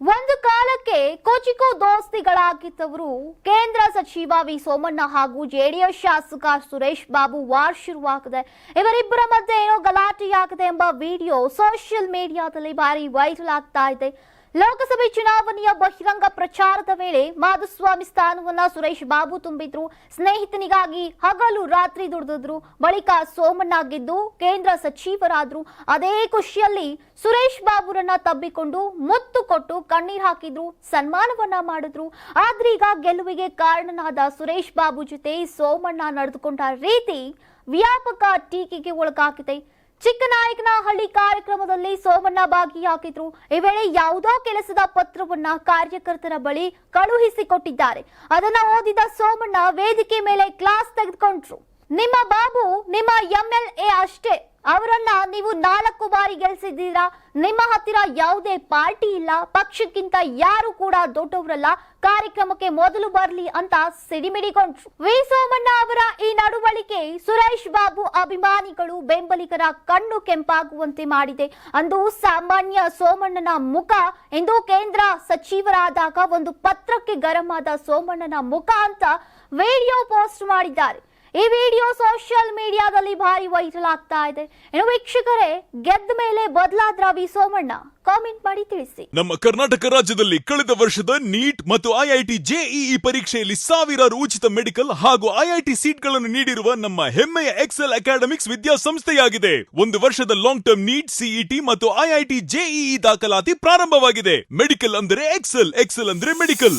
ಒಂದು ಕಾಲಕ್ಕೆ ಕೊಚಿಕೋ ದೋಸ್ತಿಗಳಾಗಿದ್ದವರು ಕೇಂದ್ರ ಸಚಿವ ವಿ ಸೋಮಣ್ಣ ಹಾಗೂ ಜೆಡಿಎಸ್ ಶಾಸಕ ಸುರೇಶ್ ಬಾಬು ವಾರ್ ಶುರುವಾಗಿದೆ. ಇವರಿಬ್ಬರ ಮಧ್ಯೆ ಏನೋ ಗಲಾಟೆಯಾಗಿದೆ ಎಂಬ ವಿಡಿಯೋ ಸೋಷಿಯಲ್ ಮೀಡಿಯಾದಲ್ಲಿ ಭಾರಿ ವೈರಲ್ ಆಗ್ತಾ ಇದೆ. ಲೋಕಸಭೆ ಚುನಾವಣೆಯ ಬಹಿರಂಗ ಪ್ರಚಾರದ ವೇಳೆ ಮಾಧುಸ್ವಾಮಿ ಸ್ಥಾನವನ್ನ ಸುರೇಶ್ ಬಾಬು ತುಂಬಿದ್ರು. ಸ್ನೇಹಿತನಿಗಾಗಿ ಹಗಲು ರಾತ್ರಿ ದುಡಿದ್ರು ಬಳಿಕ ಸೋಮಣ್ಣ ಗೆದ್ದು ಕೇಂದ್ರ ಸಚಿವರಾದ್ರು. ಅದೇ ಖುಷಿಯಲ್ಲಿ ಸುರೇಶ್ ಬಾಬುರನ್ನ ತಬ್ಬಿಕೊಂಡು ಮುತ್ತು ಕೊಟ್ಟು ಕಣ್ಣೀರ್ ಹಾಕಿದ್ರು. ಸನ್ಮಾನವನ್ನ ಮಾಡಿದ್ರು. ಆದ್ರೀಗ ಗೆಲುವಿಗೆ ಕಾರಣನಾದ ಸುರೇಶ್ ಬಾಬು ಜೊತೆ ಸೋಮಣ್ಣ ನಡೆದುಕೊಂಡ ರೀತಿ ವ್ಯಾಪಕ ಟೀಕೆಗೆ ಒಳಗಾಗಿದೆ. ಚಿಕ್ಕನಾಯಕನಹಳ್ಳಿ ಕಾರ್ಯಕ್ರಮದಲ್ಲಿ ಸೋಮಣ್ಣ ಭಾಗಿಯಾಗಿದ್ರು. ಈ ವೇಳೆ ಯಾವುದೋ ಕೆಲಸದ ಪತ್ರವನ್ನ ಕಾರ್ಯಕರ್ತರ ಬಳಿ ಕಳುಹಿಸಿಕೊಟ್ಟಿದ್ದಾರೆ. ಅದನ್ನ ಓದಿದ ಸೋಮಣ್ಣ ವೇದಿಕೆ ಮೇಲೆ ಕ್ಲಾಸ್ ತೆಗೆದುಕೊಂಡ್ರು. ನಿಮ್ಮ ಬಾಬು, ನಿಮ್ಮ ಎಂಎಲ್ಎ ಅಷ್ಟೇ. ಅವರನ್ನ ನೀವು ನಾಲ್ಕು ಬಾರಿ ಗೆಲ್ಸಿದ್ದೀರಾ? ನಿಮ್ಮ ಹತ್ತಿರ ಯಾವುದೇ ಪಾರ್ಟಿ ಇಲ್ಲ. ಪಕ್ಷಕ್ಕಿಂತ ಯಾರು ಕೂಡ ದೊಡ್ಡವರಲ್ಲ. ಕಾರ್ಯಕ್ರಮಕ್ಕೆ ಮೊದಲು ಬರ್ಲಿ ಅಂತ ಸಿಡಿಮಿಡಿಕೊಂಡ್ರು. ವಿ ಸೋಮಣ್ಣ ಅವರ ಬಾಬು ಅಭಿಮಾನಿಗಳು ಬೆಂಬಲಿಗರ ಕಣ್ಣು ಕೆಂಪಾಗುವಂತೆ ಮಾಡಿದೆ. ಅಂದು ಸಾಮಾನ್ಯ ಸೋಮಣ್ಣನ ಮುಖ ಎಂದು ಕೇಂದ್ರ ಸಚಿವರಾದಾಗ ಒಂದು ಪತ್ರಕ್ಕೆ ಗರಂ ಆದ ಸೋಮಣ್ಣನ ಮುಖ ಅಂತ ವಿಡಿಯೋ ಪೋಸ್ಟ್ ಮಾಡಿದ್ದಾರೆ. ಈ ವಿಡಿಯೋ ಸೋಷಿಯಲ್ ಮೀಡಿಯಾದಲ್ಲಿ ಭಾರಿ ವೈರಲ್ ಆಗ್ತಾ ಇದೆ. ಇನ್ನು ವೀಕ್ಷಕರೇ, ಗೆದ್ದ ಮೇಲೆ ಬದಲಾದ್ರ ವಿ ಸೋಮಣ್ಣ ಕಾಮೆಂಟ್ ಮಾಡಿ ತಿಳಿಸಿ. ನಮ್ಮ ಕರ್ನಾಟಕ ರಾಜ್ಯದಲ್ಲಿ ಕಳೆದ ವರ್ಷದ ನೀಟ್ ಮತ್ತು ಐಐಟಿ ಜೆಇಇ ಪರೀಕ್ಷೆಯಲ್ಲಿ ಸಾವಿರಾರು ಉಚಿತ ಮೆಡಿಕಲ್ ಹಾಗೂ ಐಐಟಿ ಸೀಟ್ಗಳನ್ನು ನೀಡಿರುವ ನಮ್ಮ ಹೆಮ್ಮೆಯ ಎಕ್ಸೆಲ್ ಅಕಾಡೆಮಿಕ್ಸ್ ವಿದ್ಯಾಸಂಸ್ಥೆಯಾಗಿದೆ. ಒಂದು ವರ್ಷದ ಲಾಂಗ್ ಟರ್ಮ್ ನೀಟ್ ಸಿಇಟಿ ಮತ್ತು ಐಐಟಿ ಜೆಇಇ ದಾಖಲಾತಿ ಪ್ರಾರಂಭವಾಗಿದೆ. ಮೆಡಿಕಲ್ ಅಂದರೆ ಎಕ್ಸೆಲ್ ಎಕ್ಸೆಲ್ ಅಂದ್ರೆ ಮೆಡಿಕಲ್